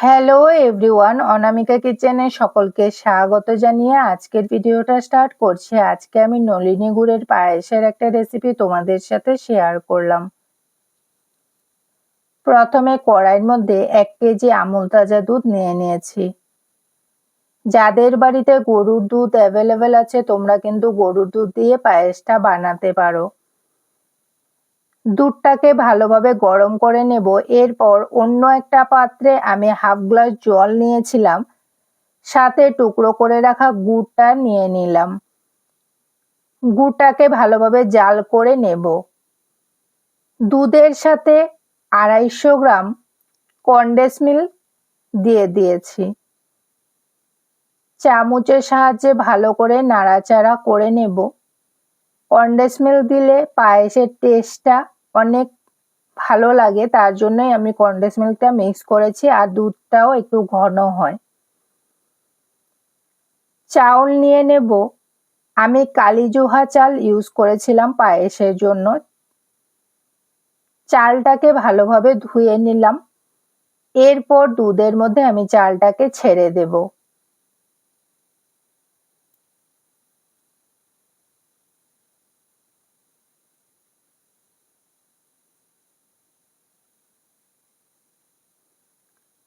Hello everyone অনামিকা কিচেনে সকলকে স্বাগত জানিয়ে আজকের ভিডিওটা স্টার্ট করছি। আজকে আমি নলিনী গুড়ের পায়েসের একটা রেসিপি তোমাদের সাথে শেয়ার করলাম। প্রথমে কড়াইয়ের মধ্যে এক কেজি আমুল তাজা দুধ নিয়ে নিয়েছি। যাদের বাড়িতে গরুর দুধ অ্যাভেলেবেল আছে, তোমরা কিন্তু গরুর দুধ দিয়ে পায়েসটা বানাতে পারো। দুধটাকে ভালোভাবে গরম করে নেব। এরপর অন্য একটা পাত্রে আমি হাফ গ্লাস জল নিয়েছিলাম। সাথে টুকরো করে রাখা গুড়টা নিয়ে নিলাম। গুড়টাকে ভালোভাবে জাল করে নেব। দুধের সাথে আড়াইশো গ্রাম কন্ডেন্স মিল্ক দিয়ে দিয়েছি। চামচের সাহায্যে ভালো করে নাড়াচাড়া করে নেব। কন্ডেন্স মিল্ক দিলে পায়েসের টেস্টটা অনেক ভালো লাগে, তার জন্যই আমি কন্ডেন্স মিল্কটা মিক্স করেছি আর দুধটাও একটু ঘন হয়। চাউল নিয়ে নেব। আমি কালিজোহা চাল ইউজ করেছিলাম পায়েসের জন্য। চালটাকে ভালোভাবে ধুয়ে নিলাম। এরপর দুধের মধ্যে আমি চালটাকে ছেড়ে দেবো।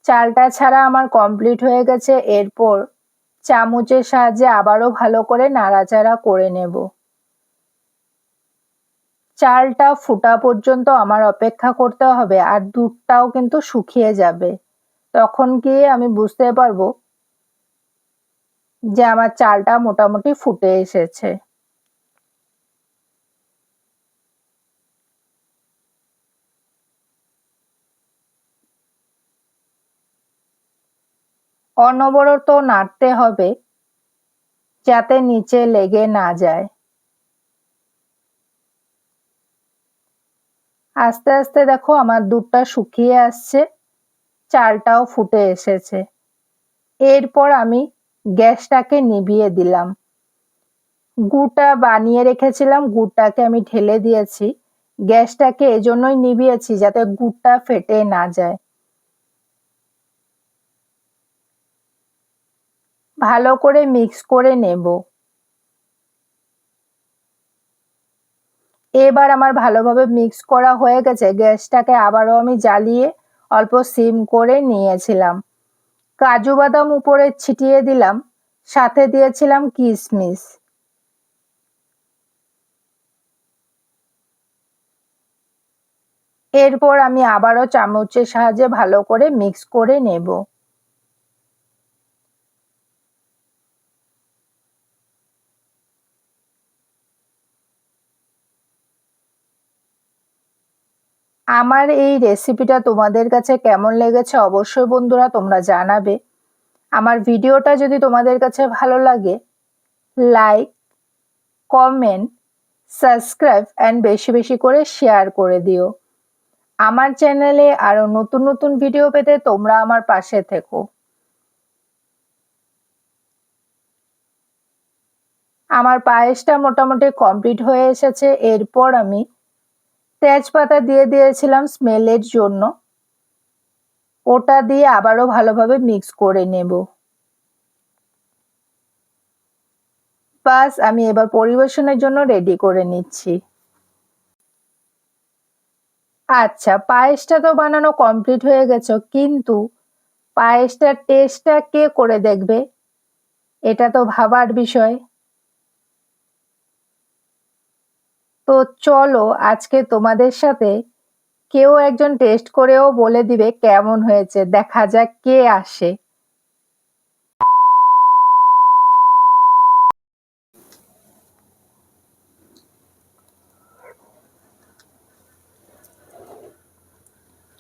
চালটা ছাড়া আমার কমপ্লিট হয়ে গেছে, এরপর চামচের সাহায্যে আবারও ভালো করে নাড়াচাড়া করে নেব। চালটা ফুটা পর্যন্ত আমার অপেক্ষা করতে হবে, আর দুধটাও কিন্তু শুকিয়ে যাবে। তখন গিয়ে আমি বুঝতে পারব যে আমার চালটা মোটামুটি ফুটে এসেছে। অনবরত নাড়তে হবে যাতে নিচে লেগে না যায়। আস্তে আস্তে দেখো আমার দুধটা শুকিয়ে আসছে, চালটাও ফুটে এসেছে। এরপর আমি গ্যাসটাকে নিভিয়ে দিলাম। গুড়টা বানিয়ে রেখেছিলাম, গুড়টাকে আমি ঢেলে দিয়েছি। গ্যাসটাকে এজন্যই নিভিয়েছি যাতে গুড়টা ফেটে না যায়। ভালো করে মিক্স করে নেব। এবার আমার ভালোভাবে মিক্স করা হয়ে গেছে। গ্যাসটাকে আবারও আমি জ্বালিয়ে অল্প সিম করে নিয়েছিলাম। কাজু বাদাম উপরে ছিটিয়ে দিলাম। সাথে দিয়েছিলাম কিশমিশ এরপর আমি আবারও চামচের সাহায্যে ভালো করে মিক্স করে নেব। আমার এই রেসিপিটা তোমাদের কাছে কেমন লেগেছে অবশ্যই বন্ধুরা তোমরা জানাবে। আমার ভিডিওটা যদি তোমাদের কাছে ভালো লাগে লাইক কমেন্ট সাবস্ক্রাইব অ্যান্ড বেশি বেশি করে শেয়ার করে দিও। আমার চ্যানেলে আরও নতুন নতুন ভিডিও পেতে তোমরা আমার পাশে থেকো। আমার পায়েসটা মোটামুটি কমপ্লিট হয়ে এসেছে, এরপর আমি তেজপাতা দিয়ে দিয়েছিলাম স্মেলের জন্য। ওটা দিয়ে আবারও ভালোভাবে মিক্স করে নেব। বাস, আমি এবার পরিবেশনের জন্য রেডি করে নিচ্ছি। আচ্ছা পায়েসটা তো বানানো কমপ্লিট হয়ে গেছে, কিন্তু পায়েসটার টেস্টটা কে করে দেখবে? এটা তো ভাবার বিষয়। তো চলো আজকে তোমাদের সাথে কেউ একজন টেস্ট করেও বলে দিবে কেমন হয়েছে। দেখা যাক কে আসে।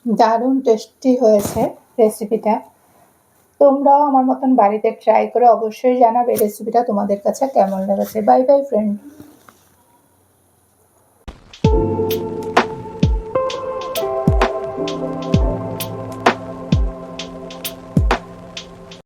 দারুণ টেস্টি হয়েছে রেসিপিটা তোমরাও আমার মতন বাড়িতে ট্রাই করে অবশ্যই জানাবে রেসিপিটা তোমাদের কাছে কেমন লেগেছে। Bye bye friend